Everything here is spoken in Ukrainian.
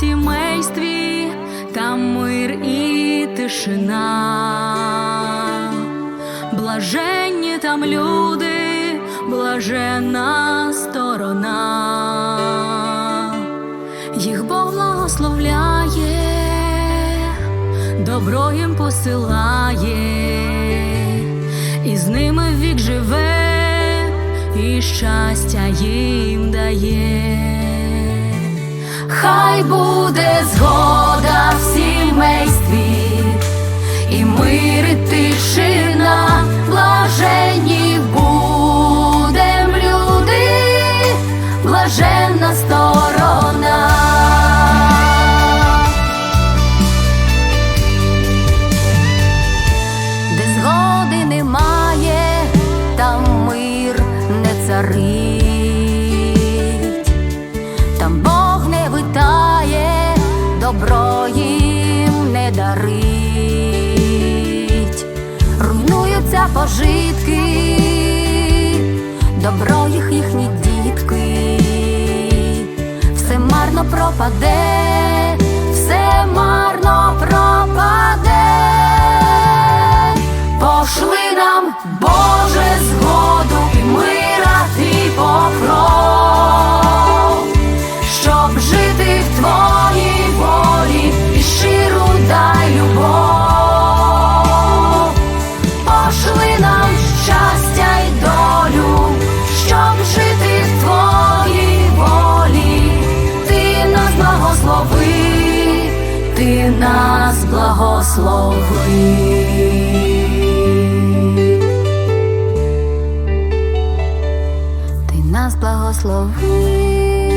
сімействі, там мир і тишина, блаженні там люди, блаженна сторона, їх Бог благословляє, добро їм посилає, і з ними вік живе, і щастя їм дає. Хай буде згода в сімействі, добро їм не дарить, руйнуються пожитки, добро їх їхні дітки, все марно пропаде, ти нас благослови. Ти нас благослови.